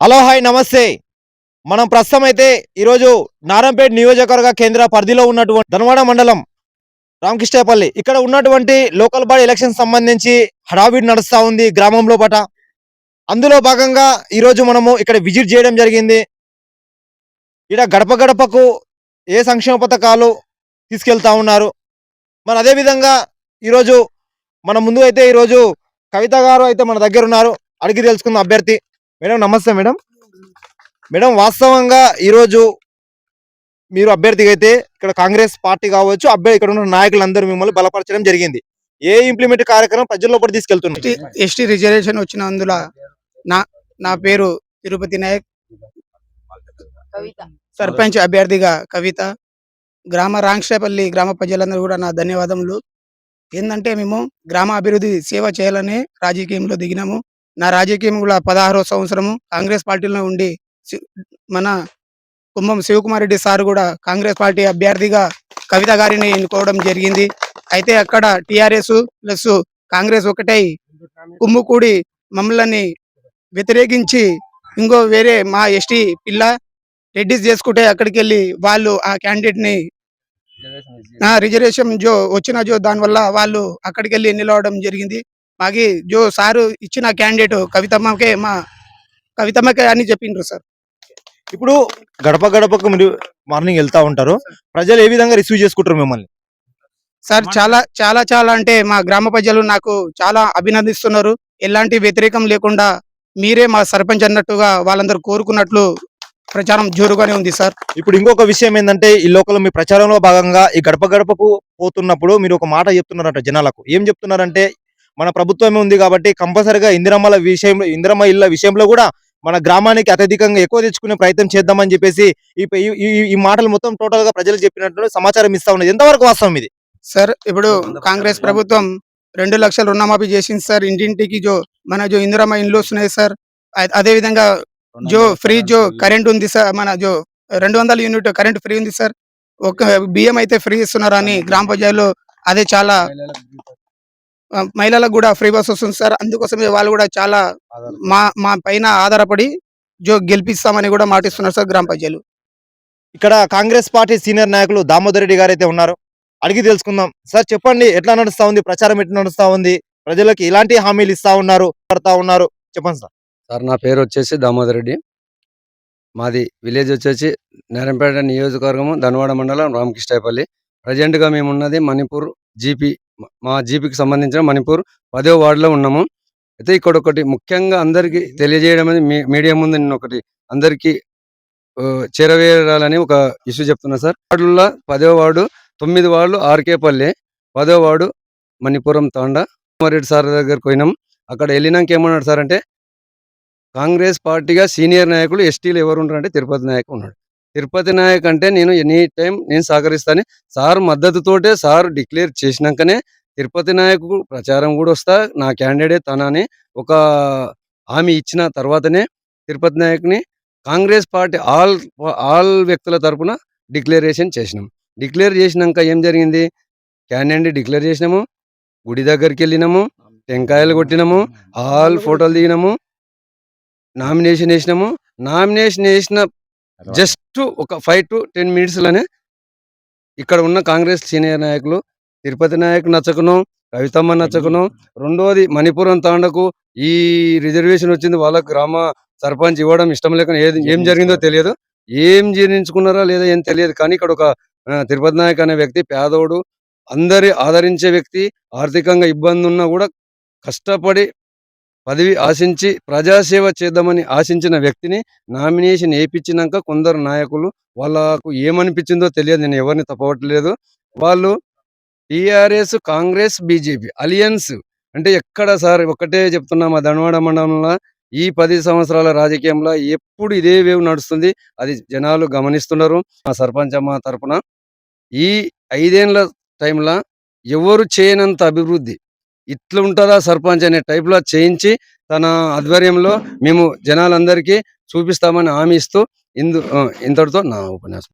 Hello hi నమస్తే. మనం ప్రస్తుతం అయితే ఈరోజు నారంపేట నియోజకవర్గ కేంద్ర పరిధిలో ఉన్నటువంటి ధనవాడ మండలం రామకృష్ణపల్లి. ఇక్కడ ఉన్నటువంటి లోకల్ బాడీ ఎలక్షన్ సంబంధించి హడావిడి నడుస్తూ ఉంది గ్రామంలో పట అందులో భాగంగా ఈరోజు మనము ఇక్కడ విజిట్ చేయడం జరిగింది. ఇక్కడ గడప గడపకు ఏ సంక్షేమ పథకాలు తీసుకెళ్తా ఉన్నారు. మరి అదే విధంగా ఈరోజు మన ముందు అయితే ఈరోజు కవిత గారు అయితే మన దగ్గర ఉన్నారు. అడిగి తెలుసుకుందాం అభ్యర్థి. మేడం నమస్తే మేడం. మేడం వాస్తవంగా ఈరోజు మీరు అభ్యర్థిగా అయితే ఇక్కడ కాంగ్రెస్ పార్టీ కావచ్చు అభ్యర్థి ఇక్కడ ఉన్న నాయకులందరూ మిమ్మల్ని బలపరచడం జరిగింది. ఏ ఇంప్లిమెంట్ కార్యక్రమం ప్రజల్లో కూడా తీసుకెళ్తున్నారు ఎస్టీ రిజర్వేషన్ వచ్చిన అందులో నా నా పేరు తిరుపతి నాయక్. సర్పంచ్ అభ్యర్థిగా కవిత. గ్రామ రాంక్షేపల్లి గ్రామ ప్రజలందరూ కూడా నా ధన్యవాదములు. ఏంటంటే మేము గ్రామ అభివృద్ధి సేవ చేయాలనే రాజకీయంలో దిగినాము. నా రాజకీయం కూడా పదహారో సంవత్సరము కాంగ్రెస్ పార్టీలో ఉండి మన కుంభం శివకుమార్ రెడ్డి సార్ కూడా కాంగ్రెస్ పార్టీ అభ్యర్థిగా కవిత గారిని ఎన్నుకోవడం జరిగింది. అయితే అక్కడ టిఆర్ఎస్ ప్లస్ కాంగ్రెస్ ఒకటై కుమ్ముకూడి మమ్మల్ని వ్యతిరేకించి ఇంకో వేరే మా ఎస్టీ పిల్ల రెడ్డిస్ చేసుకుంటే అక్కడికి వెళ్ళి వాళ్ళు ఆ క్యాండిడేట్ని ఆ రిజర్వేషన్ జో వచ్చిన జో దాని వల్ల వాళ్ళు అక్కడికి వెళ్ళి నిలవడం జరిగింది. మాకి జో సారు ఇచ్చిన క్యాండిడేట్ కవితమ్మకే మా కవితమ్మకే అని చెప్పిండ్రు సార్. ఇప్పుడు గడప గడపకు మీరు మార్నింగ్ వెళ్తా ఉంటారు. ప్రజలు ఏ విధంగా రిసీవ్ చేసుకుంటారు మిమ్మల్ని? సార్ చాలా చాలా చాలా అంటే మా గ్రామ ప్రజలు నాకు చాలా అభినందిస్తున్నారు. ఎలాంటి వ్యతిరేకం లేకుండా మీరే మా సర్పంచ్ అన్నట్టుగా వాళ్ళందరూ కోరుకున్నట్లు ప్రచారం జోరుగానే ఉంది సార్. ఇప్పుడు ఇంకొక విషయం ఏంటంటే ఈ లోకల్ మీ ప్రచారంలో భాగంగా ఈ గడప గడపకు పోతున్నప్పుడు మీరు ఒక మాట చెప్తున్నారంట జనాలకు. ఏం చెప్తున్నారంటే మన ప్రభుత్వమే ఉంది కాబట్టి కంపల్సరిగా ఇందిరమ్మల విషయంలో ఇందిరమ్మ ఇళ్ళ విషయంలో కూడా మన గ్రామానికి అత్యధికంగా ఎక్కువ తెచ్చుకునే ప్రయత్నం చేద్దామని చెప్పేసి ఈ మాటలు మొత్తం టోటల్గా ప్రజలకు చెప్పినట్టు సమాచారం ఇస్తా ఉన్నది. ఎంతవరకు వాస్తవం ఇది? సార్ ఇప్పుడు కాంగ్రెస్ ప్రభుత్వం రెండు లక్షల రుణమాఫీ చేసింది సార్. ఇంటింటికి జో మన జో ఇందిరమ్మ ఇండ్లు వస్తున్నాయి సార్. అదే విధంగా జో ఫ్రీ జో కరెంట్ ఉంది సార్. మన జో రెండు వందల యూనిట్ కరెంట్ ఫ్రీ ఉంది సార్. ఒక బియ్యం అయితే ఫ్రీ ఇస్తున్నారు అని గ్రామ పంచాయతీలో అదే చాలా మహిళలకు కూడా ఫ్రీ బస్ వస్తుంది సార్. అందుకోసమే వాళ్ళు కూడా చాలా మా మా పైన ఆధారపడి జో గెలిపిస్తామని కూడా మాటిస్తున్నారు సార్ గ్రామ పంచాయతీలు ఇక్కడ కాంగ్రెస్ పార్టీ సీనియర్ నాయకులు దామోదర్ రెడ్డి గారు అయితే ఉన్నారు. అడిగి తెలుసుకుందాం. సార్ చెప్పండి ఎట్లా నడుస్తా ఉంది? ప్రచారం ఎట్లా నడుస్తా ఉంది? ప్రజలకు ఇలాంటి హామీలు ఇస్తా ఉన్నారు? పడతా ఉన్నారు. చెప్పండి సార్. సార్ నా పేరు వచ్చేసి దామోదర్ రెడ్డి. మాది విలేజ్ వచ్చేసి నారాయణపేట నియోజకవర్గము ధనవాడ మండలం రామకృష్ణపల్లి ప్రజెంట్గా మేము ఉన్నది మణిపూర్ జీపీ మా జీపీకి సంబంధించిన మణిపూర్ పదో వార్డులో ఉన్నాము. అయితే ఇక్కడ ఒకటి ముఖ్యంగా అందరికీ తెలియజేయడం అనేది మీ- మీడియా ముందు నేను ఒకటి అందరికీ చేరవేరాలని ఒక ఇష్యూ చెప్తున్నా సార్. వార్డుల్లో పదో వార్డు తొమ్మిది వార్డులు ఆర్కేపల్లి పదో వార్డు మణిపురం తాండా. రెడ్డి సార్ దగ్గరికి పోయినాం. అక్కడ వెళ్ళినాక ఏమన్నాడు సార్ అంటే కాంగ్రెస్ పార్టీగా సీనియర్ నాయకులు ఎస్టీలు ఎవరు ఉంటారు అంటే తిరుపతి నాయకు ఉన్నాడు. తిరుపతి నాయక్ అంటే నేను ఎనీ టైం నేను సహకరిస్తాను. సార్ మద్దతుతోటే సార్ డిక్లేర్ చేసినాకనే తిరుపతి నాయకు ప్రచారం కూడా వస్తా నా క్యాండిడేట్ తన అని ఒక హామీ ఇచ్చిన తర్వాతనే తిరుపతి నాయక్ని కాంగ్రెస్ పార్టీ ఆల్ ఆల్ వ్యక్తుల తరపున డిక్లరేషన్ చేసినాం. డిక్లేర్ చేసినాక ఏం జరిగింది? క్యాండిడేట్ డిక్లేర్ చేసినాము గుడి దగ్గరికి వెళ్ళినాము టెంకాయలు కొట్టినాము ఆల్ ఫోటోలు దిగినాము నామినేషన్ వేసినాము. నామినేషన్ వేసిన జస్ట్ ఒక ఫైవ్ టు టెన్ మినిట్స్లోనే ఇక్కడ ఉన్న కాంగ్రెస్ సీనియర్ నాయకులు తిరుపతి నాయక్ నచ్చకును కవితమ్మ నచ్చకును రెండోది మణిపురం తాండకు ఈ రిజర్వేషన్ వచ్చింది వాళ్ళకు గ్రామ సర్పంచ్ ఇవ్వడం ఇష్టం లేక ఏది ఏం జరిగిందో తెలియదు. ఏం జీర్ణించుకున్నారో లేదో ఏం తెలియదు. కానీ ఇక్కడ ఒక తిరుపతి నాయక్ అనే వ్యక్తి పేదోడు అందరి ఆదరించే వ్యక్తి ఆర్థికంగా ఇబ్బంది ఉన్నా కూడా కష్టపడి పదవి ఆశించి ప్రజాసేవ చేద్దామని ఆశించిన వ్యక్తిని నామినేషన్ వేయించినాక కొందరు నాయకులు వాళ్ళకు ఏమనిపించిందో తెలియదు నేను ఎవరిని తప్పవట్లేదు వాళ్ళు టిఆర్ఎస్ కాంగ్రెస్ బీజేపీ అలియన్స్ అంటే ఎక్కడ సార్ ఒకటే చెప్తున్నా మా ధనవాడ మండలంలో ఈ పది సంవత్సరాల రాజకీయంలో ఎప్పుడు ఇదే వేవ్ నడుస్తుంది అది జనాలు గమనిస్తున్నారు. మా సర్పంచ్ అమ్మ తరపున ఈ ఐదేళ్ళ టైంలో ఎవరు చేయనంత అభివృద్ధి ఇట్లా ఉంటుందా సర్పంచ్ అనే టైప్లో చేయించి తన ఆధ్వర్యంలో మేము జనాలందరికీ చూపిస్తామని హామీ ఇస్తూ ఇందు ఇంతటితో నా ఉపన్యాసం.